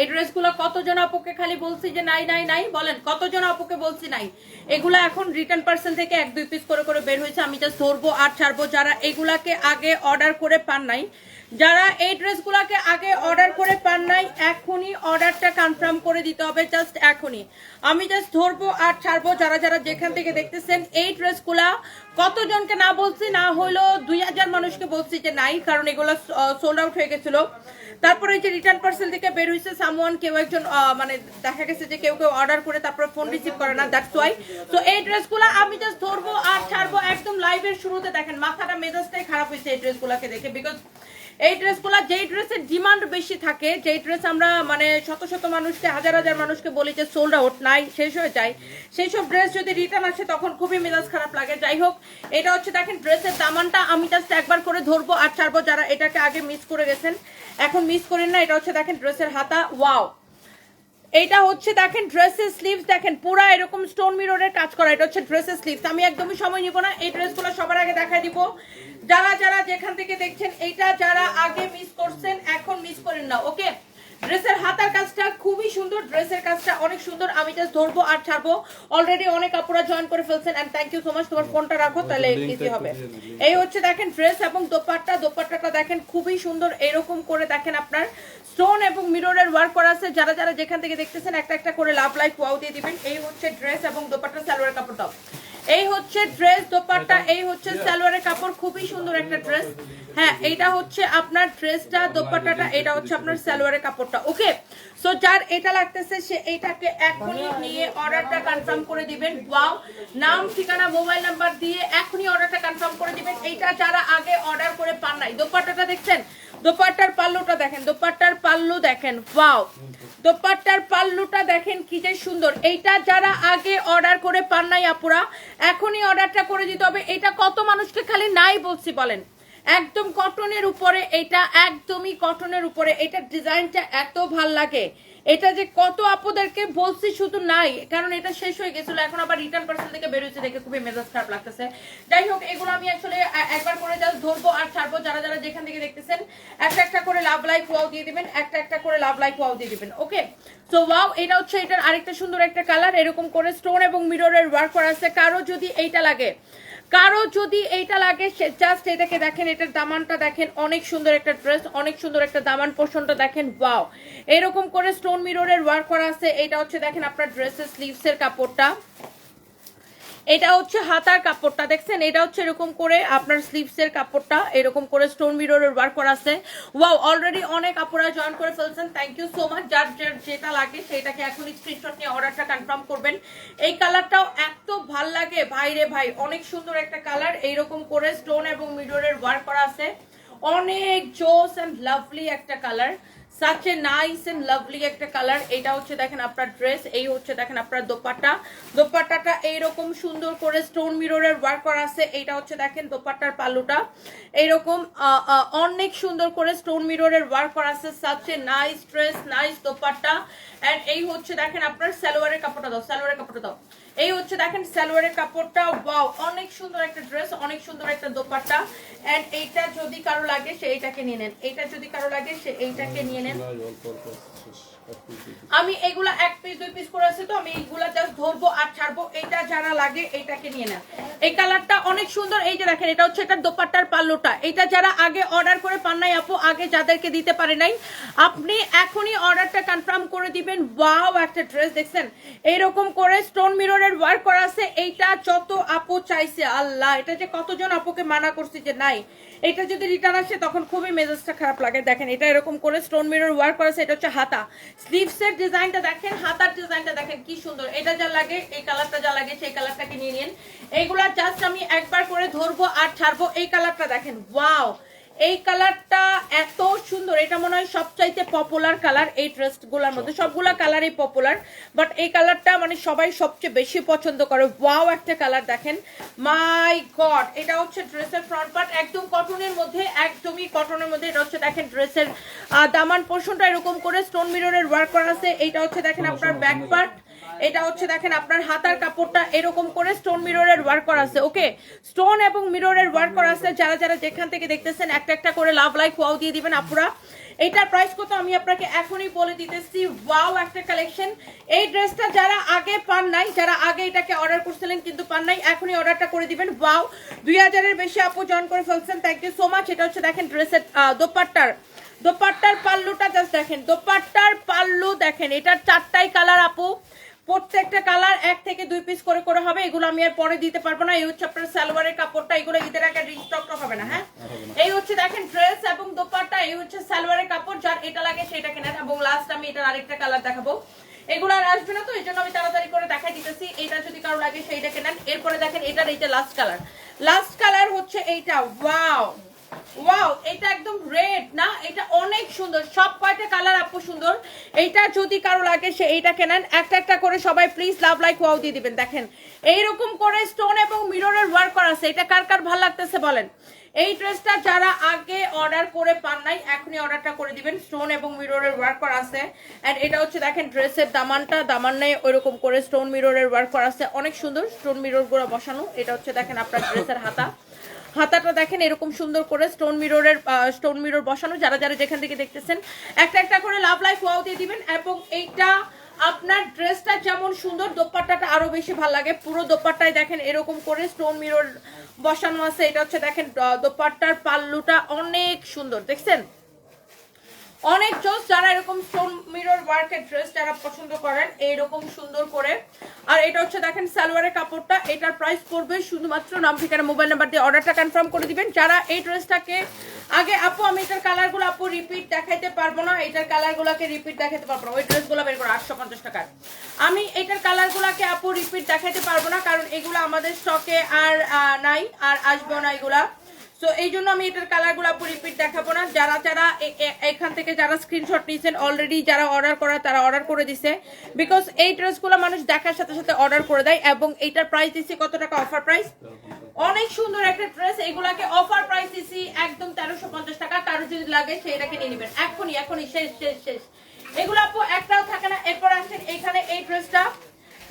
এই ড্রেসগুলো কতজন আপুকে খালি বলছি যে নাই নাই নাই? বলেন, কতজন আপুকে বলছি নাই? এগুলো এখন রিটার্ন পার্সেল থেকে এক, দুই পিস করে করে বের হয়েছে। আমি জাস্ট ধরবো আর ছাড়বো। যারা এগুলাকে আগে অর্ডার করে পান নাই, যারা এই ড্রেসগুলোকে আগে অর্ডার করে পান নাই, এখনই অর্ডারটা কনফার্ম করে দিতে হবে জাস্ট এখনই। আমি জাস্ট ধরবো আর ছাড়বো। যারা যারা যেখান থেকে দেখতেছেন, এই ড্রেসগুলা কতজনকে না বলছি, না হলো দুই হাজার মানুষকে বলছি যে নাই, কারণ এগুলো সোল্ড আউট হয়ে গেছিল। তারপরে এই যে রিটার্ন পার্সেল থেকে বের হয়েছে সামওয়ান কেউ একজন মানে দেখা গেছে যে কেউ কেউ অর্ডার করে তারপর ফোন রিসিভ করে না দ্যাটস ওয়াই তো এই ড্রেসগুলো আমি জাস্ট ধরবো আর ছাড়বো, একদম লাইভের শুরুতে দেখেন, মাথাটা মেজাজটাই খারাপ হয়েছে এই ড্রেসগুলোকে দেখে বিকজ এই ড্রেসগুলো যেই ড্রেসের ডিমান্ড বেশি থাকে, যেই ড্রেস আমরা মানে শত শত মানুষকে, হাজার হাজার মানুষকে বলি যে সোল্ড আউট নাই, শেষ হয়ে যায়। সেই সব ড্রেস যদি রিটার্ন আসে তখন খুবই মেজাজ খারাপ লাগে। যাই হোক, এটা হচ্ছে দেখেন ড্রেসের দামানটা আমি জাস্ট একবার করে ধরবো আর ছাড়বো যারা এটাকে আগে মিস করে গেছেন। এখন মিস করেন না, এটা হচ্ছে দেখেন ড্রেসের হাতা। ওয়াও এইটা হচ্ছে, দেখেন ড্রেসের স্লিভস দেখেন, পুরো এরকম স্টোন মিররের কাজ করা। এটা হচ্ছে ড্রেসের স্লিভস আমি একদমই সময় নিব না, এই ড্রেসগুলো সবার আগে দেখাই দিব। যারা যারা যেখান থেকে দেখছেন, এইটা যারা আগে মিস করছেন, এখন মিস করেন না ওকে ড্রেসের হাতার কাজটা খুবই সুন্দর ড্রেসের কাজটা অনেক সুন্দর। আমি জাস্ট ধরবো আর ছাড়বো। অলরেডি অনেক আপুরা জয়েন করে ফেলছেন and thank you so much তোমার ফোনটা রাখো তাহলে ইজি হবে। এই হচ্ছে দেখেন ড্রেস এবং দোপাট্টা। দোপাট্টাটা দেখেন খুবই সুন্দর। এরকম করে দেখেন আপনার স্টোন এবং মিররের ওয়ার্ক করা আছে। যারা যারা যেখান থেকে দেখতেছেন একটা একটা করে লাভ লাইফ ওয়াও দিয়ে দিবেন। এই হচ্ছে ড্রেস এবং দোপাট্টা সালোয়ার কাপড়টা এই হচ্ছে ড্রেস দোপাট্টা এই হচ্ছে সালোয়ারের কাপড় খুবই সুন্দর একটা ড্রেস হ্যাঁ এইটা হচ্ছে আপনার ড্রেসটা দোপাট্টাটা এটা হচ্ছে আপনার সালোয়ারের কাপড়টা ওকে? সো যার এটা লাগতেছে সে এইটাকে এখনই নিয়ে অর্ডারটা কনফার্ম করে দিবেন। ওয়াও নাম ঠিকানা মোবাইল নাম্বার দিয়ে এখনই অর্ডারটা কনফার্ম করে দিবেন। এইটা যারা আগে অর্ডার করে পান নাই। দোপাট্টাটা দেখছেন? দোপাট্টার পাল্লুটা দেখেন দোপাট্টার পাল্লু দেখেন। ওয়াও দোপাট্টার পাল্লুটা দেখেন কি যে সুন্দর। এইটা যারা আগে অর্ডার করে পান নাই আপুরা, এখনই অর্ডারটা করে দিতে হবে। এটা কত মানুষকে খালি নাই বলছি বলেন। একদম কটনের উপরে, এটা একদমই কটনের উপরে। এটা ডিজাইনটা এত ভালো লাগে। এটা যে কত আপুদেরকে বলছি শুধু নাই, কারণ এটা শেষ হয়ে গেছিল, এখন আবার রিটার্ন পার্সেল থেকে বেরোচ্ছে দেখে খুবই মেজাজ খারাপ লাগতেছে। যাই হোক, এগুলো আমি আসলে একবার করে জাস্ট ধরবো আর ছাড়বো, যারা যারা যেখান থেকে দেখতেছেন, একটা একটা করে লাভ লাইক ওয়াও দিয়ে দিবেন, একটা একটা করে লাভ লাইক ওয়াও দিয়ে দিবেন ওকে সো ওয়াও এটা হচ্ছে এটার আরেকটা সুন্দর একটা কালার এরকম করে স্টোন এবং মিররের ওয়ার্ক করা আছে। কারও যদি এইটা লাগে কারও যদি এইটা লাগে জাস্ট এটাকে দেখেন, এটার দামানটা দেখেন, অনেক সুন্দর একটা ড্রেস অনেক সুন্দর একটা দামান পোষণটা দেখেন ওয়াও এরকম করে স্টোন মিররের ওয়ার্ক করা আছে এটা হচ্ছে দেখেন আপনার ড্রেসের স্লিভসের কাপড়টা। এটা হচ্ছে হাতার কাপড়টা, দেখছেন? এটা হচ্ছে এরকম করে আপনার স্লিভসের কাপড়টা, এরকম করে স্টোন মিররের ওয়ার্ক করা আছে। ওয়াও অলরেডি অনেক আপুরা জয়েন করে ফেলছেন। থ্যাংক ইউ সো মাচ যার যার যেটা লাগে সেটাকে এখনই স্ক্রিনশট নিয়ে অর্ডারটা কনফার্ম করবেন। এই কালারটাও এত ভালো লাগে। ভাই রে ভাই, অনেক সুন্দর একটা কালার এইরকম করে স্টোন এবং মিররের ওয়ার্ক করা আছে। অনেক জোস অ্যান্ড লাভলি একটা colour such a nice and lovely একটা কালার এটা হচ্ছে দেখেন আপনার ড্রেস এই হচ্ছে দেখেন আপনার দোপাট্টা। দোপাট্টাটা এইরকম সুন্দর করে স্টোন মিররের ওয়ার্ক করা আছে, এইটা হচ্ছে দেখেন দোপাট্টার পাল্লুটা। এইরকম অনেক সুন্দর করে স্টোন মিররের ওয়ার্ক করা আছে such a nice dress nice dupatta. And এই হচ্ছে দেখেন আপনার সালোয়ারের কাপড়টা দাও, সালোয়ারের কাপড়টা দাও। এই হচ্ছে দেখেন সালোয়ারের কাপড়টা। ওয়াও অনেক সুন্দর একটা ড্রেস অনেক সুন্দর একটা দোপাট্টা। এইটা যদি কারও লাগে, সে এইটাকে নিয়ে নেন। এইটা যদি কারও লাগে, সে এইটাকে নিয়ে নেন। আমি এগুলা এক পিস দুই পিস করে আছে তো, আমি এইগুলা জাস্ট ধরবো আর ছাড়বো। এটা যারা লাগে, এইটাকে নিয়ে নেন। এই কালারটা অনেক সুন্দর। এই যে দেখেন, এটা হচ্ছে এটা দোপাট্টার পাল্লোটা। এটা যারা আগে অর্ডার করে পান নাই, আপু, আগে যাদেরকে দিতে পারে নাই, আপনি এখনই অর্ডারটা কনফার্ম করে দিবেন। ওয়াও একটা ড্রেস দেখছেন? এইরকম করে স্টোন মিররের ওয়ার্ক করা আছে, এইটা যত আপু চাইছে, আল্লাহ, এটা যে কতজন আপুকে মানা করছি যে নাই, এটা যদি রিটার্ন আসে, তখন খুবই মেজাজটা খারাপ লাগে। দেখেন, এটা এরকম করে স্টোন মিরর ওয়ার্ক করা আছে, এটা হচ্ছে হাতা। স্লিভসের ডিজাইনটা দেখেন, হাতার ডিজাইনটা দেখেন, কি সুন্দর। এটা যা লাগে, এই কালারটা যা লাগে, সেই কালারটাকে নিয়ে নিন। এইগুলা জাস্ট আমি একবার করে ধরবো আর ছাড়বো, এই কালারটা দেখেন ওয়াও এই কালারটা এত সুন্দর এটা মনে হয় সবচাইতে পপুলার কালার এই ড্রেসগুলার মধ্যে সবগুলা কালারই পপুলার বাট এই কালারটা মানে সবাই সবচেয়ে বেশি পছন্দ করে। ওয়াও একটা কালার দেখেন। মাই গড এটা হচ্ছে ড্রেসের ফ্রন্ট পার্ট একদম কটনের মধ্যে একদমই কটনের মধ্যে। এটা হচ্ছে দেখেন ড্রেসের দামান পোর্শনটা এরকম করে স্টোন মিররের ওয়ার্ক করা আছে। এইটা হচ্ছে দেখেন আপনার ব্যাক পার্ট এটা হচ্ছে দেখেন, আপনার হাতার কাপড়টা এরকম করে স্টোন মিররের ওয়ার্ক করা আছে ওকে স্টোন এবং মিররের ওয়ার্ক করা আছে, যারা যারা যেখান থেকে দেখতেছেন, একটা একটা করে লাভ লাইক ওয়াও দিয়ে দিবেন আপুরা। এটার প্রাইস কত আমি আপনাকে এখনই বলে দিতেছি ওয়াও একটা কালেকশন এই ড্রেসটা যারা আগে পান নাই, যারা আগে এটাকে অর্ডার করছিলেন কিন্তু পান নাই, এখনই অর্ডারটা করে দিবেন ওয়াও দুই হাজারের বেশি আপু জয়েন করে ফেলছেন থ্যাংক ইউ সো মাচ এটা হচ্ছে দেখেন ড্রেসের দোপাট্টার। দোপাট্টার পাল্লুটা জাস্ট দেখেন, দোপাট্টার পাল্লু দেখেন, এটার চারটাই কালার আপু। প্রত্যেকটা কালার এক থেকে দুই পিস করে করে হবে। এগুলো আমি আর পরে দিতে পারব না। এই হচ্ছে আপনার সালোয়ারের কাপড়টা এগুলো ঈদের আগে রিস্টক হবে না হ্যাঁ? এই হচ্ছে দেখেন ড্রেস এবং দোপাট্টা এই হচ্ছে সালোয়ারের কাপড় যার এটা লাগে সেটা কেনেন এবং লাস্ট আমি এটার আরেকটা কালার দেখাবো। এগুলো আর আসবে না তো এই জন্য আমি তাড়াতাড়ি করে দেখাই দিতেছি। এটা যদি কারও লাগে সেইটা কেনেন। এরপরে দেখেন এটার এইটা লাস্ট কালার লাস্ট কালার হচ্ছে এইটা। ওয়াও ওয়াও এটা একদম রেড না? এটা অনেক সুন্দর। সব কয়টা কালার আপু সুন্দর? এইটা যদি কারও লাগে, সে এইটা কেনেন। একটা একটা করে সবাই প্লিজ লাভ লাইক ওয়াও দিয়ে দিবেন। দেখেন, এইরকম করে স্টোন এবং মিররের ওয়ার্ক করা আছে। এটা কার কার ভালো লাগতেছে বলেন? এই ড্রেসটা যারা আগে অর্ডার করে পান নাই, এখনই অর্ডারটা করে দিবেন। স্টোন এবং মিররের ওয়ার্ক করা আছে। এন্ড এটা হচ্ছে, দেখেন ড্রেসের দামানটা। দামান নেই, ওইরকম করে স্টোন মিররের ওয়ার্ক করা আছে। অনেক সুন্দর স্টোন মিররগুলো বসানো। এটা হচ্ছে, দেখেন, আপনার ড্রেসের হাতা। হাতাটা দেখেন এরকম সুন্দর করে স্টোন মিররের স্টোন মিরর বসানো। যারা যারা যেখান থেকে দেখতেছেন, একটা একটা করে লাভ লাইফ ওয়াও দিয়ে দিবেন এবং এইটা আপনার ড্রেসটা যেমন সুন্দর, দোপাট্টাটা আরও বেশি ভালো লাগে। পুরো দোপাট্টায় দেখেন এরকম করে স্টোন মিরর বসানো আছে। এটা হচ্ছে দেখেন দোপাট্টার পাল্লুটা অনেক সুন্দর। দেখছেন? অনেক জোস যারা এরকম স্টোন ওয়ার্কের ড্রেস যারা পছন্দ করেন, এইরকম সুন্দর করে। আর এটা হচ্ছে দেখেন সালোয়ারের কাপড়টা, এটার প্রাইস পড়বে শুধুমাত্র নাম ঠিকানা মোবাইল নাম্বার দিয়ে অর্ডারটা কনফার্ম করে দিবেন। যারা এই ড্রেসটাকে, আগে আপু আমি এটার কালারগুলো আপু রিপিট দেখাইতে পারব না, এটার কালারগুলোকে রিপিট দেখাতে পারব না, ওই ড্রেসগুলো বের করে, আটশো পঞ্চাশ টাকার। আমি এটার কালারগুলোকে আপু রিপিট দেখাইতে পারব না, কারণ এগুলো আমাদের স্টকে আর নাই, আর আসবেও না এগুলা। সো এই জন্য আমি এটার কালারগুলো রিপিট দেখাবো না। যারা যারা এখান থেকে যারা স্ক্রিনশট নিয়েছেন অলরেডি যারা অর্ডার করা, তারা অর্ডার করে দিছে। বিকজ এই ড্রেসগুলো মানুষ দেখার সাথে সাথে অর্ডার করে দেয় এবং এইটার প্রাইস দিচ্ছি কত টাকা অফার প্রাইস অনেক সুন্দর একটা ড্রেস এগুলাকে অফার প্রাইস দিচ্ছি একদম তেরোশো পঞ্চাশ টাকা। কারও যদি লাগে সেইটাকে নিয়ে নেবেন। এখনই এখনই, শেষ শেষ শেষ। এগুলো আপু একটাও থাকে না। এরপর আসেন এখানে এই ড্রেসটা।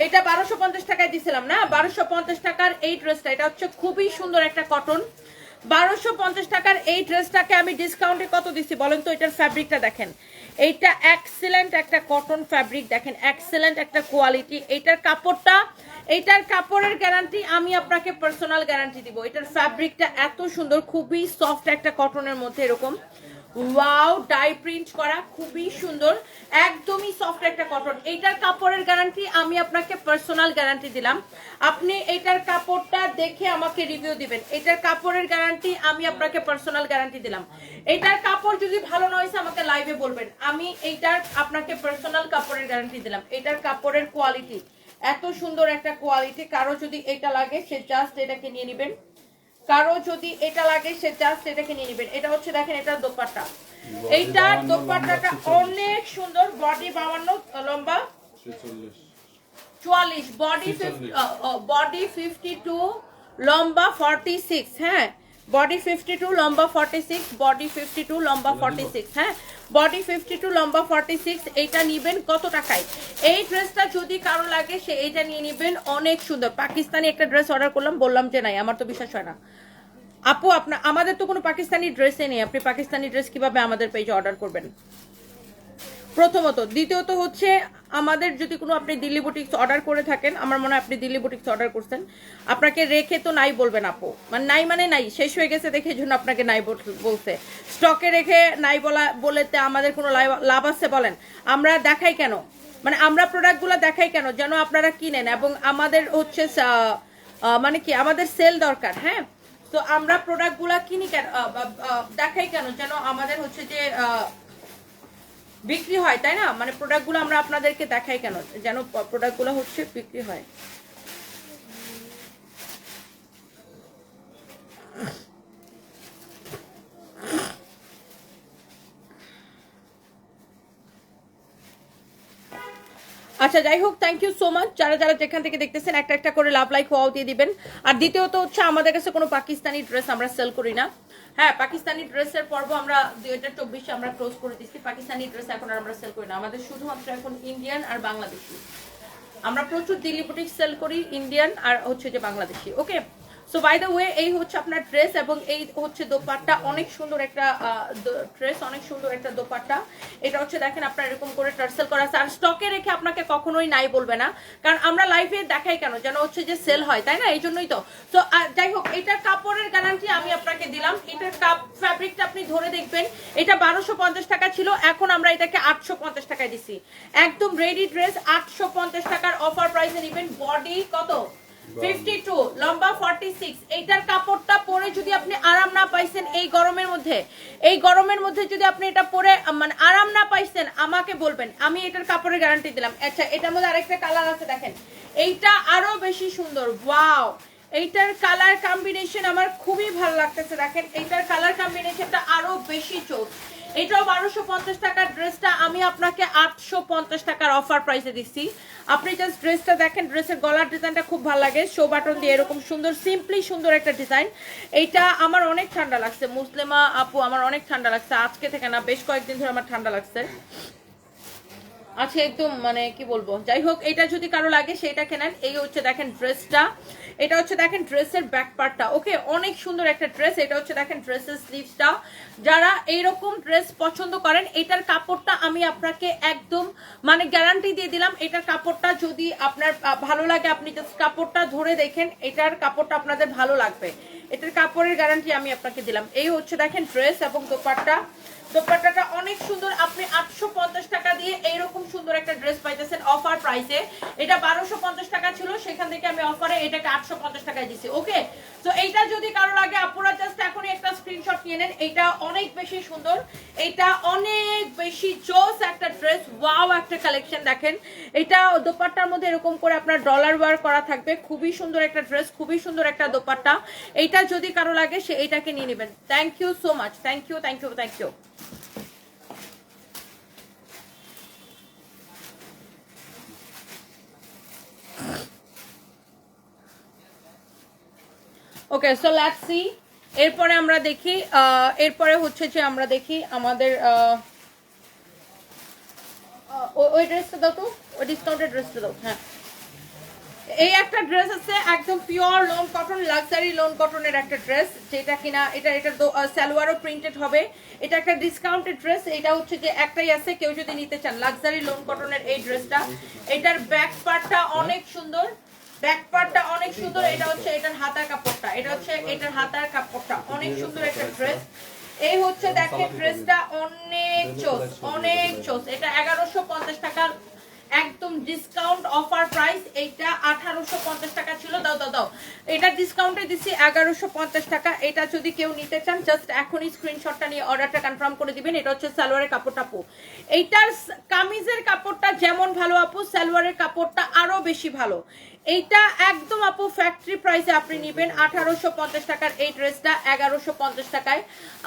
এটা বারোশো পঞ্চাশ টাকায় দিছিলাম না? বারোশো পঞ্চাশ টাকার এই ড্রেসটা। এটা হচ্ছে খুবই সুন্দর একটা কটন বারোশো পঞ্চাশ টাকার এই ড্রেসটাকে আমি ডিসকাউন্টে কত দিচ্ছি বলেন তো? এটার ফ্যাব্রিকটা দেখেন। এইটা এক্সেলেন্ট একটা কটন ফ্যাব্রিক দেখেন এক্সেলেন্ট একটা কোয়ালিটি এইটার কাপড়টা, এইটার কাপড়ের গ্যারান্টি আমি আপনাকে পার্সোনাল গ্যারান্টি দিব। এটার ফ্যাব্রিকটা এত সুন্দর, খুবই সফট একটা কটনের মধ্যে এরকম। ওয়াও ডাই প্রিন্ট করা খুবই সুন্দর, একদমই সফট একটা কটন এইটার কাপড়ের গ্যারান্টি আমি আপনাকে পার্সোনাল গ্যারান্টি দিলাম। আপনি এইটার কাপড়টা দেখে আমাকে রিভিউ দিবেন। এটার কাপড়ের গ্যারান্টি আমি আপনাকে পার্সোনাল গ্যারান্টি দিলাম। এটার কাপড় যদি ভালো না হয়েছে, আমাকে লাইভে বলবেন। আমি এইটার আপনাকে পার্সোনাল কাপড়ের গ্যারান্টি দিলাম। এটার কাপড়ের কোয়ালিটি এত সুন্দর একটা কোয়ালিটি কারও যদি এটা লাগে, সে জাস্ট এটাকে নিয়ে নেবেন। কারও যদি এটা লাগে সে জাস্ট এটাকে নিয়ে নেবেন। এটা হচ্ছে দেখেন এটার দোপাট্টা। এইটার দোপাট্টাটা অনেক সুন্দর বডি বাউান্ন লম্বা চুয়াল্লিশ। বডি বডি ফিফটি টু লম্বা ফর্টি সিক্স হ্যাঁ? বডি ফিফটি টু লম্বা forty six body fifty two লম্বা ফর্টি সিক্স হ্যাঁ? বডি ফিফটি টু লম্বা ফর্টি সিক্স এইটা নিবেন কত টাকায়? এই ড্রেসটা যদি কারও লাগে সে এইটা নিয়ে নিবেন অনেক সুন্দর। পাকিস্তানি একটা ড্রেস অর্ডার করলাম বললাম যে নাই আমার তো বিশ্বাস হয় না। আপু আপনার আমাদের তো কোনো পাকিস্তানি ড্রেসে নেই। আপনি পাকিস্তানি ড্রেস কীভাবে আমাদের পেজে অর্ডার করবেন? প্রথমত। দ্বিতীয়ত হচ্ছে, আমাদের যদি কোনো আপনি দিল্লি বুটিক্স অর্ডার করে থাকেন, আমার মনে হয় আপনি দিল্লি বুটিক্স অর্ডার করছেন, আপনাকে রেখে তো নাই বলবেন আপু। মানে নাই মানে নাই, শেষ হয়ে গেছে দেখে জন্য আপনাকে নাই বল- বলছে। স্টকে রেখে নাই বলা, বলেতে আমাদের কোনো লাভ- আছে বলেন। আমরা দেখাই কেন? মানে আমরা প্রোডাক্টগুলো দেখাই কেন? যেন আপনারা কিনেন এবং আমাদের হচ্ছে মানে কি, আমাদের সেল দরকার হ্যাঁ? তো আমরা প্রোডাক্টগুলা কিনি কেন? দেখাই কেন? যেন আমাদের হচ্ছে যে বিক্রি হয়, তাই না? মানে প্রোডাক্টগুলো আমরা আপনাদেরকে দেখাই কেন? যেন প্রোডাক্টগুলো হচ্ছে বিক্রি হয়। আচ্ছা যাই হোক থ্যাংক ইউ সো মাচ যারা যারা যেখান থেকে দেখতেছেন, একটা একটা করে লাভ লাইক ওয়াও দিয়ে দিবেন। আর দ্বিতীয়ত হচ্ছে, আমাদের কাছে কোনো পাকিস্তানি ড্রেস আমরা সেল করি না। হ্যাঁ পাকিস্তানি ড্রেসের পর্ব আমরা দুই হাজার চব্বিশে আমরা ক্লোজ করে দিচ্ছি পাকিস্তানি ড্রেস এখন আর আমরা সেল করি না। আমাদের শুধুমাত্র এখন ইন্ডিয়ান আর বাংলাদেশি। আমরা প্রচুর দিল্লি বুটিক সেল করি ইন্ডিয়ান আর হচ্ছে যে Bangladeshi. Okay so by the way এই হচ্ছে আপনার ড্রেস এবং এই হচ্ছে দোপাট্টা। অনেক সুন্দর একটা ড্রেস অনেক সুন্দর একটা দোপাট্টা। এটা হচ্ছে দেখেন আপনার এরকম করে টার্সেল করা আছে। আর স্টকে রেখে আপনাকে কখনোই নাই বলবে না। কারণ আমরা লাইফে দেখাই কেন? যেন হচ্ছে যে সেল হয়, তাই না? এই জন্যই তো। তো যাই হোক এটার কাপড়ের গ্যারান্টি আমি আপনাকে দিলাম। এটার কাপ ফ্যাব্রিকটা আপনি ধরে দেখবেন। এটা বারোশো টাকা ছিল। এখন আমরা এটাকে আটশো পঞ্চাশ টাকায় দিছি। একদম রেডি ড্রেস আটশো পঞ্চাশ টাকার অফার প্রাইসে নেবেন। বডি কত? ফিফটি টু লম্বা ফর্টি সিক্স এইটার কাপড়টা পরে যদি আপনি আরাম না পাইছেন এই গরমের মধ্যে, এই গরমের মধ্যে যদি আপনি এটা পরে মানে আরাম না পাইছেন, আমাকে বলবেন, আমি এটার কাপড়ের গ্যারান্টি দিলাম। আচ্ছা এটার মধ্যে আরেকটা কালার আছে, দেখেন। এইটা আরও বেশি সুন্দর ওয়াও এইটার কালার কম্বিনেশন আমার খুবই ভালো লাগতেছে, দেখেন। এইটার কালার কম্বিনেশনটা আরও বেশি চোখ। এটাও বারোশো পঞ্চাশ টাকার ড্রেসটা, আমি আপনাকে আটশো পঞ্চাশ টাকার অফার প্রাইসে দিচ্ছি। আপনি জাস্ট ড্রেসটা দেখেন, ড্রেসের গলার ডিজাইনটা খুব ভালো লাগে শো বাটন দিয়ে এরকম সুন্দর সিম্পলি সুন্দর একটা ডিজাইন এইটা আমার অনেক ঠান্ডা লাগছে, মুসলিমা আপু, আমার অনেক ঠান্ডা লাগছে। আজকে থেকে না, বেশ কয়েকদিন ধরে আমার ঠান্ডা লাগছে। আছে একদম মানে কি বলব? যাই হোক, এটা যদি কারও লাগে, সেটা কেনেন। এই হচ্ছে দেখেন ড্রেসটা এটা হচ্ছে দেখেন ড্রেসের ব্যাক পার্টটা ওকে অনেক সুন্দর একটা ড্রেস এটা হচ্ছে দেখেন ড্রেসের স্লিভসটা যারা এইরকম ড্রেস পছন্দ করেন, এটার কাপড়টা আমি আপনাকে একদম মানে গ্যারান্টি দিয়ে দিলাম, এটার কাপড়টা যদি আপনার ভালো লাগে, আপনি জাস্ট কাপড়টা ধরে দেখেন, এটার কাপড়টা আপনাদের ভালো লাগবে। এটার কাপড়ের গ্যারান্টি আমি আপনাকে দিলাম। এই হচ্ছে দেখেন ড্রেস এবং দোপাট্টা। দোপাট্টাটা অনেক সুন্দর। আপনি আটশো পঞ্চাশ টাকা দিয়ে এইরকম সুন্দর একটা ড্রেস পাইতেছেন অফার প্রাইসে এটা বারোশো পঞ্চাশ টাকা ছিল, সেখান থেকে আমি অফারে এটাকে আটশো পঞ্চাশ টাকায় দিচ্ছি ওকে? তো এইটা যদি কারও লাগে আপুরা জাস্ট এখনই একটা স্ক্রিনশট নিয়ে নেন এটা অনেক বেশি সুন্দর। এটা অনেক বেশি জোস একটা ড্রেস ওয়াও একটা কালেকশন দেখেন। এটা দোপাট্টার মধ্যে এরকম করে আপনার ডলার ওয়ার করা থাকবে। খুবই সুন্দর একটা ড্রেস খুবই সুন্দর একটা দোপাট্টা। এইটা যদি কারও লাগে, সে এইটাকে নিয়ে নেবেন। Thank you so much thank you thank you thank you okay so let's see এরপরে আমরা দেখি এরপরে হচ্ছে যে আমরা দেখি আমাদের ওই ড্রেসটা দাও তো। ওই ডিসকাউন্টেড ড্রেসটা দাও। হ্যাঁ। এই একটা ড্রেস আছে, একদম pure lawn cotton luxury lawn কটনের একটা ড্রেস যেটা কিনা এটা এটা সালোয়ারও প্রিন্টেড হবে। এটা একটা ডিসকাউন্টেড ড্রেস এটা হচ্ছে যে একটাই আছে, কেউ যদি নিতে চান। লাক্সারি লোন কটনের এই ড্রেসটা এটার ব্যাক পার্টটা অনেক সুন্দর। ব্যাক পার্টটা অনেক সুন্দর। এটা হচ্ছে এটার হাতার কাপড়টা। এটা হচ্ছে এটার হাতার কাপড়টা। অনেক সুন্দর একটা ড্রেস এই হচ্ছে দেখেন ড্রেসটা অনেক চোস অনেক চোস। এটা এগারোশো পঞ্চাশ টাকার একদম ডিসকাউন্ট অফার প্রাইস এইটা আঠারোশো পঞ্চাশ টাকা ছিল। দাও দাও দাও। এটা ডিসকাউন্টে দিচ্ছি এগারোশো পঞ্চাশ টাকা। এটা যদি কেউ নিতে চান জাস্ট এখনই স্ক্রিনশটটা নিয়ে অর্ডারটা কনফার্ম করে দিবেন। এটা হচ্ছে সালোয়ারের কাপড়টা পো এইটার কামিজের কাপড়টা যেমন ভালো, আপু, সালোয়ারের কাপড়টা আরও বেশি ভালো। এইটা একদম আপু ফ্যাক্টরি প্রাইসে আপনি নেবেন আঠারোশো পঞ্চাশ টাকার এই ড্রেসটা এগারোশো পঞ্চাশ টাকায়।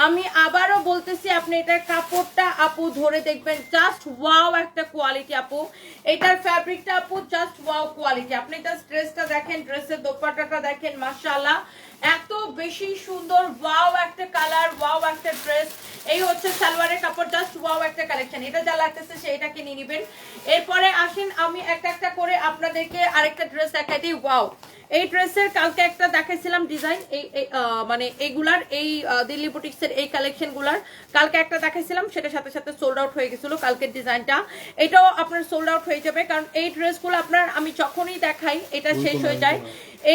আমি আবারও বলতেছি, আপনি এটার কাপড়টা আপু ধরে দেখবেন জাস্ট ওয়াও একটা কোয়ালিটি আপু। এটার ফ্যাব্রিকটা আপু জাস্ট ওয়াও কোয়ালিটি আপনি জাস্ট ড্রেসটা দেখেন ড্রেসের দোপাটাটা দেখেন, মাশাআল্লাহ। এত বেশি সুন্দর ওয়াও একটা কালার ওয়াও একটা ড্রেস এই হচ্ছে সালোয়ারের কাপড় জাস্ট ওয়াও একটা কালেকশন এটা যা লাগতেছে সেটাকে নিয়ে নেবেন। এরপরে আসেন আমি একটা একটা করে আপনাদেরকে আরেকটা ড্রেস দেখাই দিই। ওয়াও এই ড্রেসের কালকে একটা দেখাইছিলাম ডিজাইন এই মানে এইগুলার এই দিল্লি বুটিক্সের এই কালেকশনগুলার কালকে একটা দেখাইছিলাম সেটার সাথে সাথে সোল্ড আউট হয়ে গেছিল কালকের ডিজাইনটা এটাও আপনার সোল্ড আউট হয়ে যাবে কারণ এই ড্রেসগুলো আপনার আমি যখনই দেখাই এটা শেষ হয়ে যায়।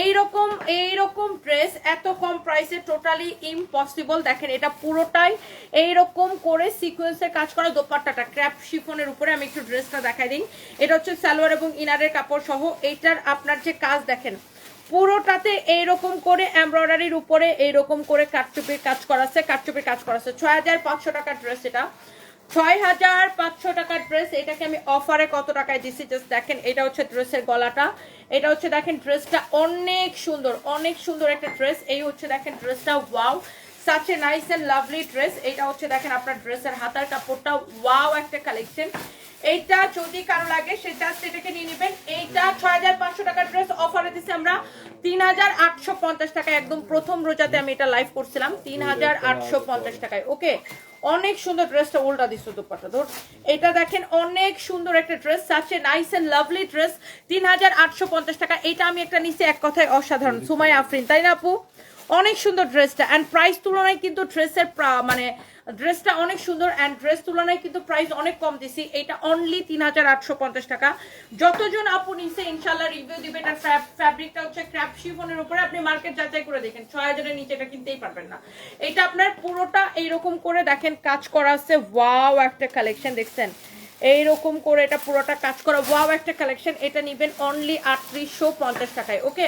এইরকম এইরকম ড্রেস এত কম প্রাইসে টোটালি ইম্পসিবল দেখেন, এটা পুরোটাই এইরকম করে সিকোয়েন্সের কাজ করা দোপাট্টাটা ক্র্যাপ শিফনের উপরে আমি একটু ড্রেসটা দেখাই দিই। এটা হচ্ছে সালোয়ার এবং ইনারের কাপড় সহ। এইটার আপনার যে কাজ, দেখেন, পুরোটাতে এইরকম করে এমব্রয়ডারির উপরে এইরকম করে কাটচুপির কাজ করাছে কাটচুপির কাজ করা করাছে ছয় হাজার পাঁচশো টাকার ড্রেস এটা। ছয় হাজার পাঁচশো টাকার ড্রেস এটাকে আমি অফারে কত টাকায় দিচ্ছি? জাস্ট দেখেন, এটা হচ্ছে ড্রেসের গলাটা। এটা হচ্ছে, দেখেন ড্রেসটা অনেক সুন্দর অনেক সুন্দর একটা ড্রেস এই হচ্ছে, দেখেন ড্রেসটা wow such a nice and lovely dress এটা হচ্ছে, দেখেন, আপনার ড্রেসের হাতার কাপড়টা ওয়াও একটা কালেকশন এইটা যদি কারও লাগে, সে জাস্ট নিয়ে নেবেন। এইটা ছয় হাজার পাঁচশো টাকার ড্রেস অফারে দিচ্ছি আমরা। তিন হাজার আটশো পঞ্চাশ টাকা একদম প্রথম রোজাতে আমি এটা লাইভ করছিলাম। তিন হাজার আটশো পঞ্চাশ টাকায় ওকে অনেক সুন্দর ড্রেসটা উল্টা দিচ্ছ দুপাটা ধর, এটা দেখেন অনেক সুন্দর একটা dress such a nice and lovely dress তিন হাজার আটশো পঞ্চাশ টাকা। এটা আমি একটা নিচে এক কথায় অসাধারণ। সুমাই আফরিন, তাই না আপু? অনেক সুন্দর ড্রেসটা অ্যান্ড প্রাইস তুলনায় কিন্তু ড্রেসের মানে ড্রেসটা অনেক সুন্দর অ্যান্ড ড্রেস তুলনায় কিন্তু প্রাইস অনেক কম দিছি। এটা অনলি তিন হাজার আটশো পঞ্চাশ টাকা। যতজন আপু নিছে ইনশাল্লাহ রিভিউ দিবে এটার ফ্যাব্রিকটা হচ্ছে ক্র্যাপ শিফনের উপরে। আপনি মার্কেট যাচাই করে দেখেন। ছয় হাজারের নিচে এটা কিনতেই পারবেন না। এটা আপনার পুরোটা এইরকম করে দেখেন, কাজ করা আছে। ওয়াও একটা কালেকশন দেখছেন? এইরকম করে এটা পুরোটা কাজ করা। ওয়াও একটা কালেকশন এটা নিবেন অনলি আটত্রিশশো পঞ্চাশ টাকায় ওকে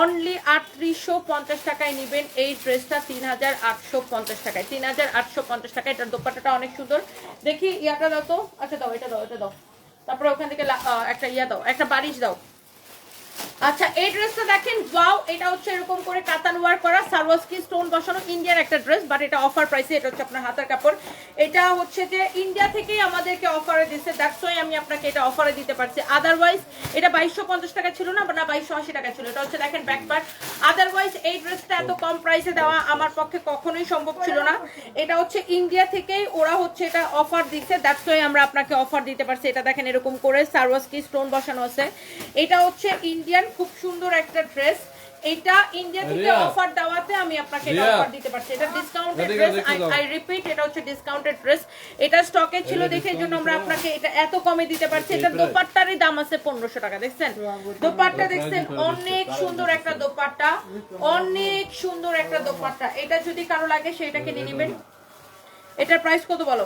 অনলি আটত্রিশশো পঞ্চাশ টাকায় নেবেন এই ড্রেসটা তিন হাজার আটশো পঞ্চাশ টাকায়। তিন হাজার আটশো পঞ্চাশ টাকা, এটার দোপাটাটা অনেক সুন্দর। দেখি, ইয়াটা দাও তো। আচ্ছা দাও, এটা দাও এটা দাও। তারপরে ওখান থেকে একটা ইয়া দাও, একটা বারিশ দাও। আচ্ছা এই ড্রেসটা দেখেন ওয়াও এটা হচ্ছে এরকম করে কাতান ওয়ার করা স্টোন বসানো একটা ড্রেস বাট এটা অফার প্রাইসে এটা হচ্ছে আপনার হাতের কাপড়। এটা হচ্ছে যে ইন্ডিয়া থেকেই আমাদেরকে অফারে দিচ্ছে দ্যাটস ওয়াই আমি আপনাকে এটা অফারে দিতে পারছি। আদারওয়াইজ এটা বাইশশো টাকা ছিল না না, বাইশশো আশি টাকা ছিল। এটা হচ্ছে দেখেন ব্যাক পার্ট আদারওয়াইজ এই ড্রেসটা এত কম প্রাইসে দেওয়া আমার পক্ষে কখনোই সম্ভব ছিল না। এটা হচ্ছে ইন্ডিয়া থেকেই ওরা হচ্ছে এটা অফার দিচ্ছে দ্যাটস ওয়াই আমরা আপনাকে অফার দিতে পারছি। এটা দেখেন এরকম করে সারওয়াস্কি স্টোন বসানো আছে। এটা হচ্ছে ইন্ডিয়ান খুব সুন্দর একটা ড্রেস এটা ইন্ডিয়া থেকে অফার দেওয়াতে আমি আপনাকে এটা অফার দিতে পারছি। এটা ডিসকাউন্টেড ড্রেস আই রিপিট এটা হচ্ছে ডিসকাউন্টেড ড্রেস এটা স্টকে ছিল দেখে জন্য আমরা আপনাকে এটা এত কমে দিতে পারছি। এটা এটাই। দোপাট্টারই দাম আছে পনেরোশো টাকা দেখছেন? দোপাট্টা দেখছেন? অনেক সুন্দর একটা দোপাট্টা। অনেক সুন্দর একটা দোপাট্টা। এটা যদি কারও লাগে সেটাকে নিয়ে নেবেন। এটার প্রাইস কত বলো?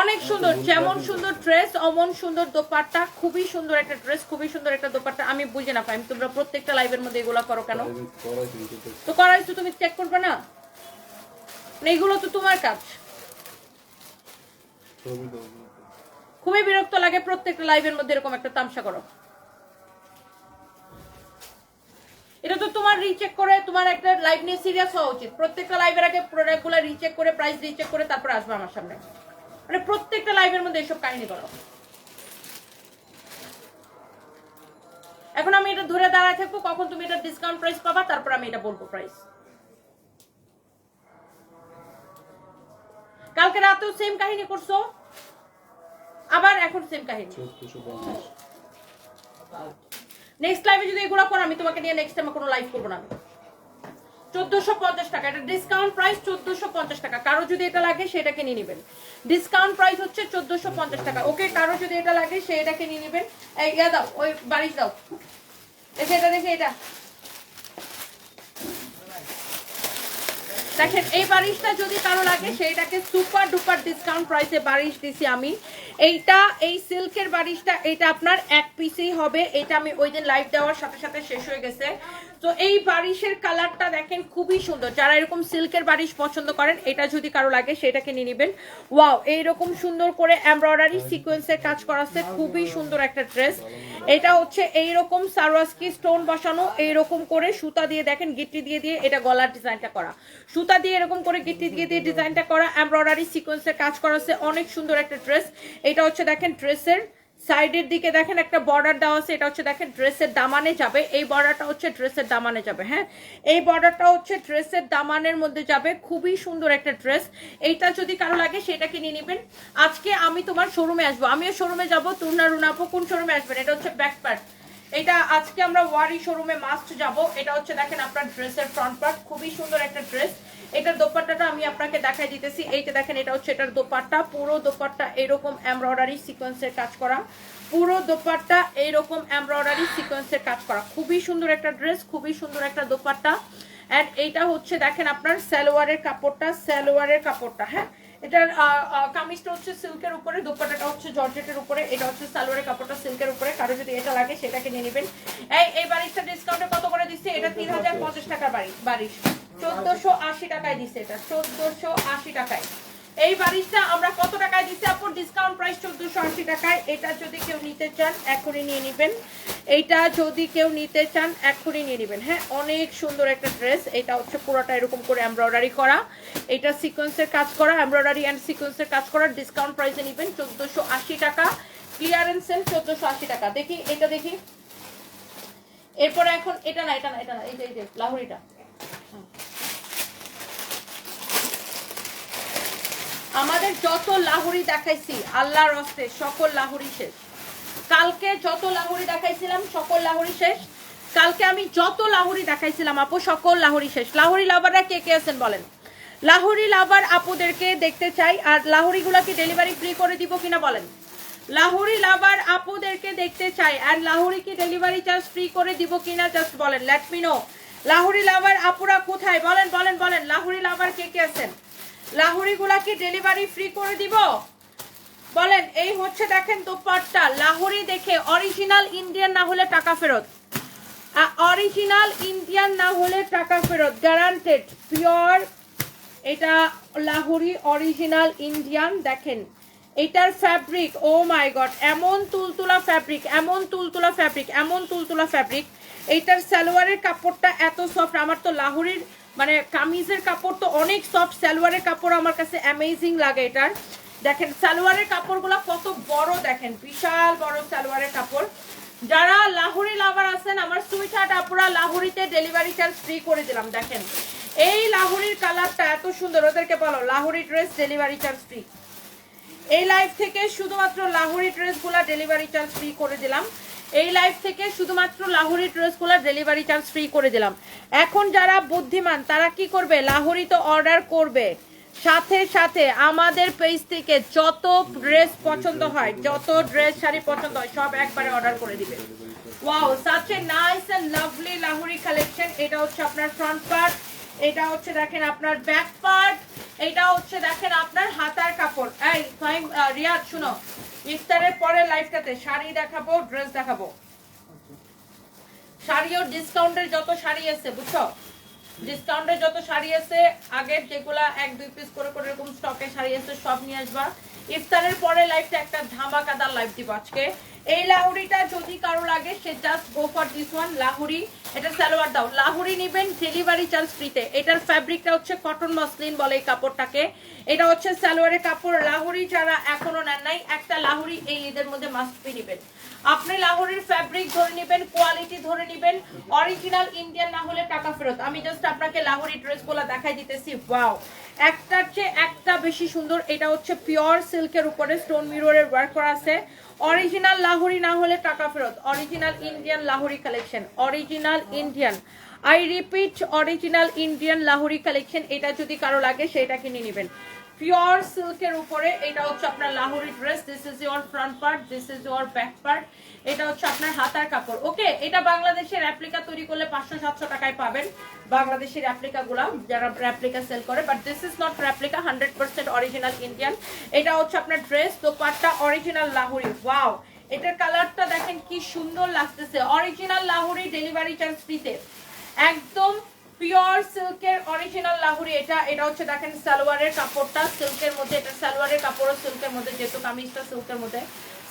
অনেক সুন্দর যেমন সুন্দর ড্রেস অমন সুন্দর দোপাট্টা খুবই সুন্দর একটা ড্রেস খুবই সুন্দর একটা দোপাট্টা আমি বুঝে না পাই তোমরা প্রত্যেকটা লাইভের মধ্যে এগুলো করো কেন? তো করাই তো তুমি চেক করবে না? না, এগুলো তো তোমার কাজ। খুবই বিরক্ত লাগে প্রত্যেকটা লাইভের মধ্যে এরকম একটা তামসা করো। এটা তো তোমার রিচেক করে তোমার একটা লাইভ নিয়ে সিরিয়াস হওয়া উচিত। প্রত্যেকটা লাইভের আগে প্রোডাক্টগুলো রিচেক করে প্রাইস রিচেক করে তারপর আসবে আমার সামনে। মানে প্রত্যেকটা লাইভের মধ্যে এসব কাহিনী করো। এখন আমি এটা ধরে দাঁড়ায় থাকব কখন তুমি এটা ডিসকাউন্ট প্রাইস পাবা তারপর আমি এটা বলব প্রাইস কালকে রাতেও সেম কাহিনী করছ আবার এখন সেম কাহিনী। নেক্সট লাইভে যদি এগুলো করো আমি তোমাকে নিয়ে নেক্সট টাইমে কোনো লাইভ করব না চোদ্দশো পঞ্চাশ টাকা। এটা ডিসকাউন্ট প্রাইস চোদ্দশো পঞ্চাশ টাকা। কারও যদি এটা লাগে সেটাকে নিয়ে নেবেন। ডিসকাউন্ট প্রাইস হচ্ছে চোদ্দশো পঞ্চাশ টাকা। ওকে, কারও যদি এটা লাগে, সে এটাকে নিয়ে নেবেন। ইয়া দাও, ওই বাড়ির দাও। দেখে এটা দেখে এটা। দেখেন, এই বারিশটা যদি কারও লাগে সেইটাকে সুপার ডুপার ডিসকাউন্ট প্রাইসে বারিশ দিছি আমি। এইটা, এই সিল্কের বারিশটা এটা আপনার এক পিসেই হবে। এটা আমি ওই দিন লাইভ দেওয়ার সাথে সাথে শেষ হয়ে গেছে। তো এই বারিশের কালারটা দেখেন খুবই সুন্দর। যারা এরকম সিল্কের বারিশ পছন্দ করেন, এটা যদি কারও লাগে, সেটাকে নিয়ে নেবেন। ওয়াও, এইরকম সুন্দর করে এমব্রয়ডারি সিকোয়েন্সের কাজ করা আছে। খুবই সুন্দর একটা ড্রেস এটা হচ্ছে এইরকম সারওয়াস্কি স্টোন বসানো, এইরকম করে সুতা দিয়ে দেখেন, গিট্টি দিয়ে দিয়ে এটা গলার ডিজাইনটা করা। সুতা দিয়ে এরকম করে গিট্টি দিয়ে দিয়ে ডিজাইনটা করা এমব্রয়ডারি সিকোয়েন্সের কাজ করা আছে। অনেক সুন্দর একটা ড্রেস এটা হচ্ছে দেখেন ড্রেসের সাইডের দিকে দেখেন একটা বর্ডার দেওয়া আছে, এটা হচ্ছে দেখেন ড্রেসের দামানে যাবে, এই বর্ডারটা হচ্ছে ড্রেসের দামানে যাবে হ্যাঁ? এই বর্ডারটা হচ্ছে ড্রেসের দামানের মধ্যে যাবে, খুবই সুন্দর একটা ড্রেস, এইটা যদি কারও লাগে সেটা কিনে নেবেন। আজকে আমি তোমার শোরুমে আসব, আমিও শোরুমে যাব তুর্না রুনাপো কোন শোরুমে আসবেন? এটা হচ্ছে ব্যাক পার্ট এটা আজকে আমরা ওয়ারি শোরুমে মাস্ট যাব, এটা হচ্ছে দেখেন আপনার ড্রেসের ফ্রন্ট পার্ট খুবই সুন্দর একটা ড্রেস এটার দোপাট্টাটা আমি আপনাকে দেখাই দিতেছি। এইটা দেখেন, এটা হচ্ছে এটার দোপাট্টা। পুরো দোপাট্টা এরকম এমব্রয়ডারি সিকোয়েন্সের কাজ করা। পুরো দোপাট্টা এইরকম এমব্রয়ডারি সিকোয়েন্সের কাজ করা। খুবই সুন্দর একটা ড্রেস, খুবই সুন্দর একটা দোপাট্টা। অ্যান্ড এইটা হচ্ছে, দেখেন আপনার সালোয়ারের কাপড়টা সালোয়ারের কাপড়টা হ্যাঁ? এটার কামিজটা হচ্ছে সিল্কের উপরে দোপাটাটা হচ্ছে জর্জেটের উপরে, এটা হচ্ছে সালোয়ারের কাপড়টা সিল্কের উপরে। কারও যদি এটা লাগে, সেটাকে নিয়ে নেবেন। এই এই বারিশটা ডিসকাউন্টে কত করে দিচ্ছে? এটা তিন হাজার পঞ্চাশ টাকার বাড়ি বারিশ চোদ্দশো আশি টাকায় দিচ্ছে এটা, চোদ্দশো আশি টাকায়। এই বারিশটা আমরা কত টাকায় দিচ্ছি আপুর ডিসকাউন্ট প্রাইস চোদ্দশো আশি টাকায়। এটা যদি কেউ নিতে চান, এখনই নিয়ে নেবেন। এইটা যদি কেউ নিতে চান, এখনই নিয়ে নেবেন। হ্যাঁ অনেক সুন্দর একটা ড্রেস এটা হচ্ছে পুরোটা এরকম করে এমব্রয়ডারি করা। এটা সিকোয়েন্সের কাজ করা এমব্রয়ডারি অ্যান্ড সিকোয়েন্সের কাজ করা। ডিসকাউন্ট প্রাইসে নেবেন চোদ্দশো আশি টাকা। ক্লিয়ারেন্স সেল চোদ্দশো আশি টাকা। দেখি, এটা দেখি। এরপরে এখন, এটা না এটা না এটা না, এই যে এই যে, লাহুরিটা। আমাদের যত লাহুরি দেখাইছি, আল্লাহর হস্তে সকল লাহুরি শেষ। কালকে যত লাহুরি দেখাইছিলাম, সকল লাহুরি শেষ। কালকে আমি যত লাহুরি দেখাইছিলাম, আপু, সকল লাহুরি শেষ। লাহুরি লাভাররা কে কে আছেন বলেন? লাহুরি লাভার আপুদেরকে দেখতে চাই, আর লাহুরিগুলা ডেলিভারি ফ্রি করে দিব কিনা বলেন? লাহুরি লাভার আপুদেরকে দেখতে চাই, আর লাহুরি কি ডেলিভারি চার্জ ফ্রি করে দিব কিনা জাস্ট বলেন let me know Lahori lover আপুরা কোথায়? বলেন বলেন বলেন, লাহুরি লাভার কে কে আছেন? লাহুরি গুলা কি ডেলিভারি ফ্রি করে দিব। বলেন, এই হচ্ছে দেখেন দোপাট্টা। লাহুরি দেখে অরিজিনাল ইন্ডিয়ান না হলে টাকা ফেরত। অরিজিনাল ইন্ডিয়ান না হলে টাকা ফেরত। গ্যারান্টেড পিওর এটা লাহুরি অরিজিনাল ইন্ডিয়ান দেখেন। এটার ফ্যাব্রিক ও মাই গড এমন তুলতুলা ফ্যাব্রিক এমন তুলতুলা ফ্যাব্রিক এমন তুলতুলা ফ্যাব্রিক এইটার সালোয়ারের কাপড়টা এত সফট আমার তো লাহুরির মানে কামিজের কাপড় তো অনেক সফট সালোয়ারের কাপড় আমার কাছে অ্যামেজিং লাগে এটার। দেখেন, সালোয়ারের কাপড়গুলো কত বড় দেখেন, বিশাল বড় সালোয়ারের কাপড়। যারা লাহুরি লাভার আছেন, আমার সুইট হার্ট আপুরা লাহুরিতে ডেলিভারি চার্জ ফ্রি করে দিলাম, দেখেন। এই লাহোরির কালারটা এত সুন্দর, ওদেরকে বলো, Lahori dress delivery charge free এই লাইভ থেকে শুধুমাত্র লাহুরি ড্রেসগুলো ডেলিভারি চার্জ ফ্রি করে দিলাম। এই লাইভ থেকে শুধুমাত্র লাহুরি ড্রেসগুলো ডেলিভারি চার্জ ফ্রি করে দিলাম। এখন যারা বুদ্ধিমান, তারা কি করবে? লাহোরি তো অর্ডার করবে। সাথে সাথে আমাদের পেজ থেকে যত ড্রেস পছন্দ হয়, যত ড্রেস শাড়ি পছন্দ হয়, সব একবারে অর্ডার করে দিবে। Wow such a nice and lovely Lahori collection এটা হচ্ছে আপনার ফ্রন্ট পার্ট এটা হচ্ছে দেখেন আপনার ব্যাক পার্ট এটা হচ্ছে দেখেন আপনার হাতার কাপড়। এই রিয়াদ, শুনো। ইফতারের পরে লাইভটাতে শাড়ি দেখাবো ড্রেস দেখাবো। শাড়িও ডিসকাউন্টের যত শাড়ি আছে, বুঝছ? ডিসকাউন্টের যত শাড়ি আছে, আগের যেগুলা এক দুই পিস করে করে এরকম স্টকে শাড়ি আছে, সব নিয়ে আসবা। ইফতারের পরে লাইফটা একটা ধামাকাদার লাইফ দিব আজকে। এই লাহুরিটা যদি কারও লাগে, সে just go for this one Lahori এটা সালোয়ার দাও। লাহুরি নেবেন ডেলিভারি চার্জ ফ্রিতে এটার ফ্যাব্রিকটা হচ্ছে কটন মসলিন বলে এই কাপড়টাকে। এটা হচ্ছে সালোয়ারের কাপড়। লাহুরি যারা এখনও নেন নাই, একটা লাহুরি এই ঈদের মধ্যে মাস্ট বি নেবেন। আপনি লাহোরের ফ্যাব্রিক ধরে নেবেন কোয়ালিটি ধরে নেবেন। অরিজিনাল ইন্ডিয়ান না হলে টাকা ফেরত। আমি জাস্ট আপনাকে লাহোরি ড্রেসগুলো দেখাই দিতেছি। ওয়াও একটার চেয়ে একটা বেশি সুন্দর। এটা হচ্ছে পিওর সিল্কের উপরে স্টোন মিররের ওয়ার্ক করা আছে। অরিজিনাল লাহোরি না হলে টাকা ফেরত। Original Indian Lahori collection original Indian I repeat original Indian Lahori collection এটা যদি কারও লাগে সেটা কিনে নেবেন। পিওর সিল্কের উপরে, এটা হচ্ছে আপনার Lahori dress this is your front part this is your back part এটা হচ্ছে আপনার হাতার কাপড়। ওকে এটা বাংলাদেশের অ্যাপ্লিকা তৈরি করলে পাঁচশো সাতশো টাকায় পাবেন। বাংলাদেশের রেপ্লিকা গুলা যারা রেপ্লিকা সেল করে but this is not replica hundred percent original Indian এটা হচ্ছে আপনার ড্রেস তো পাটটা অরিজিনাল লাহোরি। ওয়াও এটার কালারটা দেখেন কি সুন্দর লাগতেছে। অরিজিনাল লাহোরি ডেলিভারি চার্জ ফ্রিতে একদম পিওর সিল্কের অরিজিনাল লাহুরি এটা এটা হচ্ছে দেখেন সালোয়ারের কাপড়টা, সিল্কের মধ্যে এটা সালোয়ারের কাপড়ও সিল্কের মধ্যে, যেহেতু কামিজটা সিল্কের মধ্যে।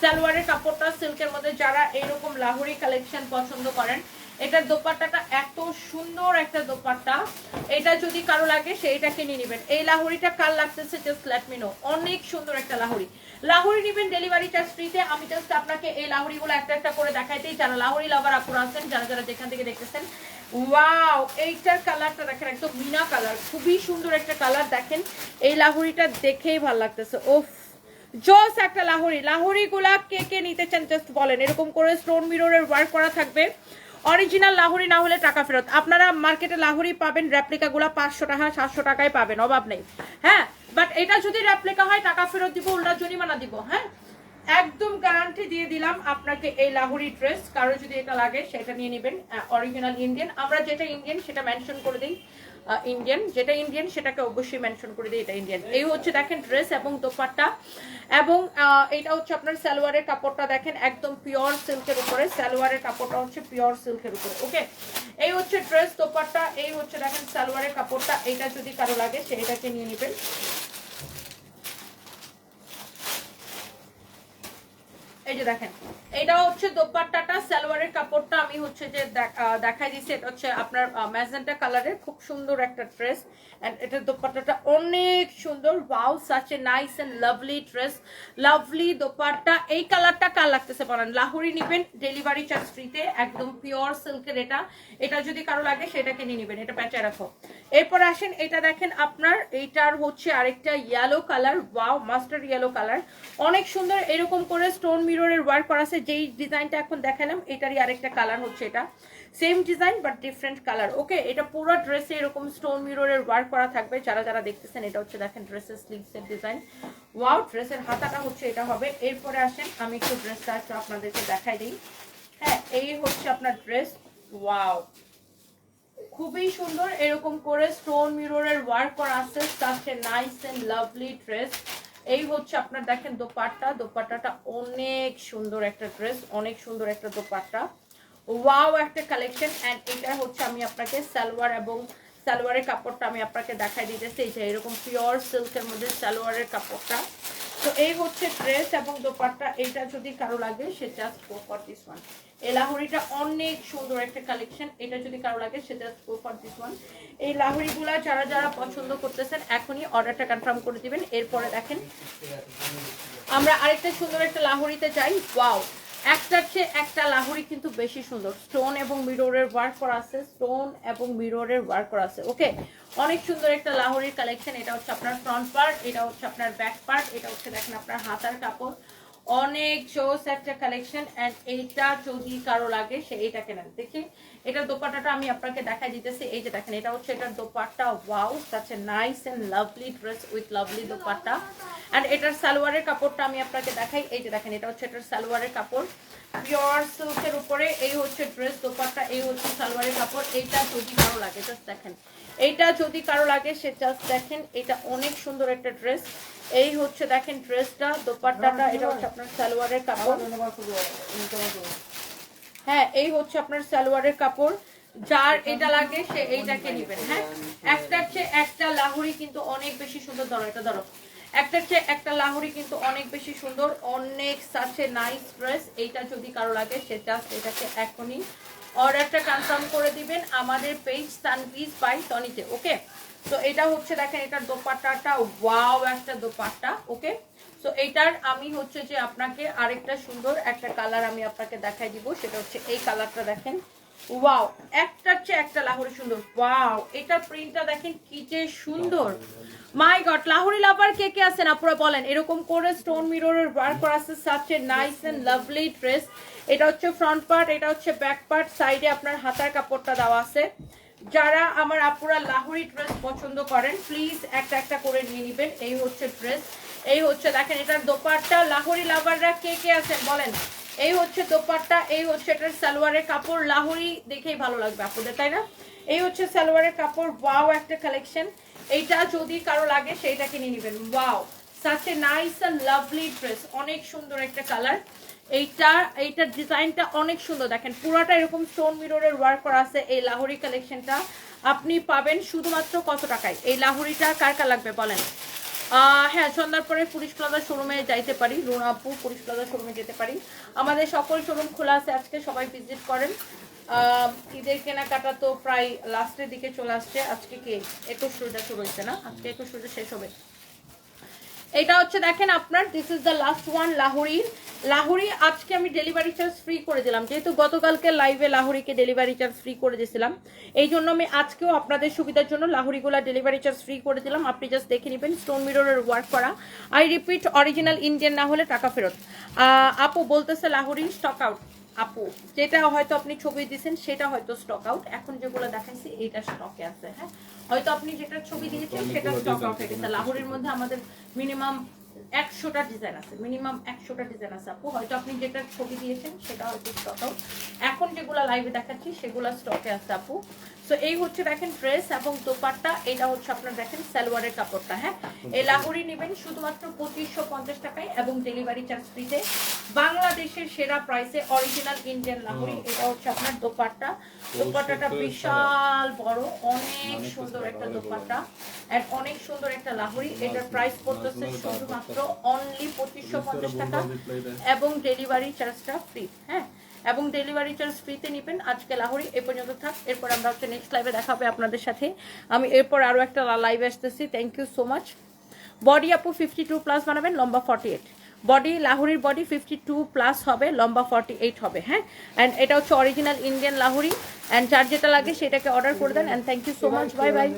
সালোয়ারের কাপড়টা সিল্কের মধ্যে, যারা লাহুরি কালেকশন পছন্দ করেন দোপাট্টাটা এত সুন্দর একটা দোপাট্টা। এটা যদি কারও লাগে, সেইটা কিনে নেবেন। এই লাহুরিটা কার লাগতেছে জাস্ট লেট অনেক সুন্দর একটা লাহুরি। লাহুরি নেবেন ডেলিভারি চার্জ ফ্রিতে আমি জাস্ট আপনাকে এই লাহুরিগুলো একটা একটা করে দেখাইতেই, যারা লাহুরি লাভার আপুরা আছেন, যারা যারা যেখান থেকে দেখতেছেন ওয়াও এইটার কালারটা দেখেন, একদম মিনা কালার খুবই সুন্দর একটা কালার দেখেন। এই লাহুরিটা দেখেই ভালো লাগতেছে ওফ জোস একটা লাহুরি লাহুরি গুলা কে কে নিতে চান জাস্ট বলেন, এরকম করে স্টোন মিররের ওয়ার্ক করা থাকবে। অরিজিনাল লাহুরি না হলে টাকা ফেরত। আপনারা মার্কেটে লাহুরি পাবেন রেপ্লিকা গুলা পাঁচশো টাকা, সাতশো টাকায় পাবেন, অভাব নেই। হ্যাঁ বাট এটা যদি রেপ্লিকা হয়, টাকা ফেরত দিব, উল্টা জরিমানা দিব হ্যাঁ? একদম গ্যারান্টি দিয়ে দিলাম আপনাকে এই লাহুরি ড্রেস কারও যদি এটা লাগে, সেটা নিয়ে নেবেন। অরিজিনাল ইন্ডিয়ান আমরা যেটা ইন্ডিয়ান সেটা মেনশন করে দিই। ইন্ডিয়ান যেটা ইন্ডিয়ান সেটাকে অবশ্যই মেনশন করে দিই, এটা ইন্ডিয়ান এই হচ্ছে দেখেন ড্রেস এবং দোপাট্টা। এবং এটা হচ্ছে আপনার সালোয়ারের কাপড়টা দেখেন, একদম পিওর সিল্কের উপরে। সালোয়ারের কাপড়টা হচ্ছে পিওর সিল্কের উপরে ওকে এই হচ্ছে ড্রেস দোপাট্টা। এই হচ্ছে দেখেন সালোয়ারের কাপড়টা। এটা যদি কারও লাগে সেটাকে নিয়ে নেবেন। এই যে দেখেন। এটা হচ্ছে দোপাট্টাটা, সালোয়ারের কাপড়টা আমি হচ্ছে যে দেখাই দিচ্ছি এটা হচ্ছে আপনার ম্যাজেন্টা কালারের খুব সুন্দর একটা ড্রেস। এন্ড এটার দোপাট্টাটা অনেক সুন্দর। Wow such nice and lovely dress lovely dupatta. এই কালারটা লাগতেছে নিবেন, ডেলিভারি চার্জ ফ্রিতে, একদম পিওর সিল্কের এটা। এটা যদি কারও লাগে, সেটাকে নিয়ে নিবেন, এটা প্যাঁচে রাখো। এরপর আসেন, এটা দেখেন আপনার, এইটার হচ্ছে আরেকটা yellow colour wow master yellow colour অনেক সুন্দর, এরকম করে স্টোন মিররের ওয়ার্ক করা আছে। যেই ডিজাইনটা এখন দেখালাম, এটারই আরেকটা কালার হচ্ছে এটা। Same design but different colour okay এটা পুরো ড্রেসে এরকম স্টোন মিররের ওয়ার্ক করা থাকবে। যারা যারা দেখতেছেন, এটা হচ্ছে দেখেন ড্রেসের স্লিভসের ডিজাইন ওয়াও ড্রেসের হাতাটা হচ্ছে এটা হবে। এরপরে আসেন, আমি একটু ড্রেসটা একটু আপনাদেরকে দেখাই দিই। হ্যাঁ এই হচ্ছে আপনার ড্রেস ওয়াও খুবই সুন্দর। এরকম করে স্টোন মিররের ওয়ার্ক করা আছে। A nice and lovely dress এই হচ্ছে আপনার দেখেন দোপাট্টা। দোপাট্টাটা অনেক সুন্দর একটা ড্রেস অনেক সুন্দর একটা দোপাট্টা। ওয়াও একটা কালেকশন এন্ড এটা হচ্ছে আমি আপনাকে সালোয়ার এবং সালোয়ারের কাপড়টা আমি আপনাকে দেখাই দিতেছি। এই যে এরকম পিওর সিল্কের মধ্যে সালোয়ারের কাপড়টা। তো এই হচ্ছে ড্রেস এবং দোপাট্টা। এটা যদি কারও লাগে, সে just go for this one এই লাহুরিটা অনেক সুন্দর একটা কালেকশন এটা যদি কারও লাগে সে just go for this one এই লাহুরিগুলা যারা যারা পছন্দ করতেছেন, এখনই অর্ডারটা কনফার্ম করে দিবেন। এরপরে দেখেন, আমরা আরেকটা সুন্দর একটা লাহুরিতে যাই। ওয়াও একটার চেয়ে একটা লাহুরি কিন্তু বেশি সুন্দর। স্টোন এবং মিররের ওয়ার্ক করা আছে। স্টোন এবং মিররের ওয়ার্ক করা আছে। ওকে অনেক সুন্দর একটা লাহুরির কালেকশন এটা হচ্ছে আপনার ফ্রন্ট পার্ট এটা হচ্ছে আপনার ব্যাক পার্ট এটা হচ্ছে দেখেন আপনার হাতার কাপড়। অনেক জোস একটা কালেকশন এন্ড এইটা যদি কারও লাগে, সে এইটা কেনেন। দেখি, এটার দোপাট্টাটা আমি আপনাকে দেখাই দিতেছি। এই যে দেখেন, এটা হচ্ছে এটার dupatta. Wow a nice and lovely dress with lovely dupatta. And এটার সালোয়ারের কাপড়টা আমি আপনাকে দেখাই। এই যে দেখেন, এটা হচ্ছে এটার সালোয়ারের কাপড়। পিওর সিল্কের উপরে এই হচ্ছে ড্রেস দোপাট্টা, এই হচ্ছে সালোয়ারের কাপড়। এইটা যদি কারও লাগে জাস্ট দেখেন। এইটা যদি কারও লাগে, সে জাস্ট দেখেন এটা অনেক সুন্দর একটা ড্রেস এই হচ্ছে দেখেন ড্রেসটা দোপাট্টাটা, এটা হচ্ছে আপনার সালোয়ারের কাপড়। হ্যাঁ এই হচ্ছে আপনার সালোয়ারের কাপড়। যার এটা লাগে, সে এইটাকে নেবেন হ্যাঁ? একটার চেয়ে একটা লাহুরি কিন্তু অনেক বেশি সুন্দর, ধরো, এটা ধরো। একটার চেয়ে একটা লাহুরি কিন্তু অনেক বেশি সুন্দর, অনেক সাথে নাইস ড্রেস এইটা যদি কারও লাগে, সে জাস্ট এটাকে এখনই অর্ডারটা কনফার্ম করে দিবেন। আমাদের পেজ তানভিজ বাই তনিতে ওকে তো এটা হচ্ছে দেখেন, এটার দোপাট্টাটা ওয়াও একটা দোপাট্টা ওকে সো এইটার আমি হচ্ছে যে আপনাকে আরেকটা সুন্দর একটা কালার আমি আপনাকে দেখাই দিব, সেটা হচ্ছে এই কালারটা দেখেন। ওয়াও একটার চেয়ে একটা লাহোরি সুন্দর। ওয়াও এটার প্রিন্টটা দেখেন কি যে সুন্দর। মাই গড লাহোরি লাভার কে কে আছেন? আপনারা বলেন। এরকম করে স্টোন মিররের ওয়ার্ক করা আছে such a nice and lovely dress এটা হচ্ছে ফ্রন্ট পার্ট এটা হচ্ছে ব্যাক পার্ট সাইডে আপনার হাতার কাপড়টা দেওয়া আছে। যারা আমার আপুরা লাহোরি ড্রেস পছন্দ করেন প্লিজ একটা একটা করে নিয়ে নেবেন। এই হচ্ছে ড্রেস এই হচ্ছে, দেখেন, এটার দোপাট্টা লাহোরি লাভাররা কে কে আছেন বলেন? এই হচ্ছে দোপাট্টা, এই হচ্ছে এটার সালোয়ারের কাপড়। লাহোরি দেখেই ভালো লাগবে আপুদের তাই না? এই হচ্ছে সালোয়ারের কাপড় ওয়াও একটা কালেকশন এইটা যদি কারও লাগে, সেইটাকে নিয়ে নেবেন। Wow a nice and lovely dress অনেক সুন্দর একটা কালার এইটা, এইটার ডিজাইনটা অনেক সুন্দর। দেখেন, পুরোটা এরকম স্টোন মিররের ওয়ার্ক করা আছে এই লাহোরি কালেকশনটা আপনি পাবেন শুধুমাত্র কত টাকায়? এই লাহোরিটা কার কার লাগবে বলেন? হ্যাঁ সন্ধ্যার পরে পুলিশ প্লাজা শোরুমে যাইতে পারি। রুনাপু পুলিশ প্লাজা শোরুমে যেতে পারি। আমাদের সকল শোরুম খোলা আছে আজকে, সবাই ভিজিট করেন। ঈদের কেনাকাটা তো প্রায় লাস্টের দিকে চলে আসছে। আজকে কি একুশ রোজা শুরু হয়েছে না? আজকে একুশ রোজা শেষ হবে। এটা হচ্ছে দেখেন আপনার this is the last one Lahori. Lahori আজকে আমি ডেলিভারি চার্জ ফ্রি করে দিলাম। যেহেতু গতকালকে লাইভে লাহুরিকে ডেলিভারি চার্জ ফ্রি করে দিয়েছিলাম, এই জন্য আমি আজকেও আপনাদের সুবিধার জন্য লাহুরিগুলা ডেলিভারি চার্জ ফ্রি করে দিলাম। আপনি জাস্ট দেখে নেবেন স্টোন মিররের ওয়ার্ক করা। আই রিপিট অরিজিনাল ইন্ডিয়ান না হলে টাকা ফেরত। আপু বলতেছে লাহুরি স্টক আউট আপু, যেটা হয়তো আপনি ছবি দিয়েছেন, সেটা হয়তো স্টক আউট এখন যেগুলো দেখাইছি, এইটা স্টকে আছে হ্যাঁ? হয়তো আপনি যেটা ছবি দিয়েছেন সেটা স্টক আউট হয়ে গেছে। লাহোরের মধ্যে আমাদের মিনিমাম একশোটা ডিজাইন আছে মিনিমাম একশোটা ডিজাইন আছে আপু। হয়তো আপনি যেটা ছবি দিয়েছেন সেটা হয়তো স্টক আউট এখন যেগুলো লাইভে দেখাচ্ছি সেগুলো স্টকে আছে আপু। তো এই হচ্ছে দেখেন ড্রেস এবং দোপাট্টা এটা হচ্ছে আপনার দেখেন সালোয়ারের কাপড়টা হ্যাঁ? এই লাহোরি নেবেন শুধুমাত্র পঁচিশশো পঞ্চাশ টাকায় এবং ডেলিভারি চার্জ ফ্রিতে বাংলাদেশের সেরা প্রাইসে অরিজিনাল ইন্ডিয়ান লাহোরি এটা হচ্ছে আপনার দোপাট্টা। দোপাট্টাটা বিশাল বড় অনেক সুন্দর একটা দোপাট্টা। আর অনেক সুন্দর একটা লাহোরি এটার প্রাইস পড়তেছে শুধুমাত্র মাত্র অনলি পঁচিশশো পঞ্চাশ টাকা এবং ডেলিভারি চার্জটা ফ্রি হ্যাঁ? এবং ডেলিভারি চার্জ ফ্রিতে নেবেন আজকে লাহোরি এ পর্যন্ত থাক। এরপর আমরা হচ্ছে নেক্সট লাইভে দেখা হবে আপনাদের সাথে। আমি এরপর আরও একটা লাইভে আসতেছি। Thank you so much body আপু ফিফটি টু প্লাস বানাবেন লম্বা ফর্টি এইট বডি লাহোরির বডি ফিফটি টু প্লাস হবে লম্বা ফর্টি এইট হবে হ্যাঁ? অ্যান্ড এটা হচ্ছে অরিজিনাল ইন্ডিয়ান লাহোরি। অ্যান্ড যার যেটা লাগে সেটাকে অর্ডার করে দেন। And thank you so much bye bye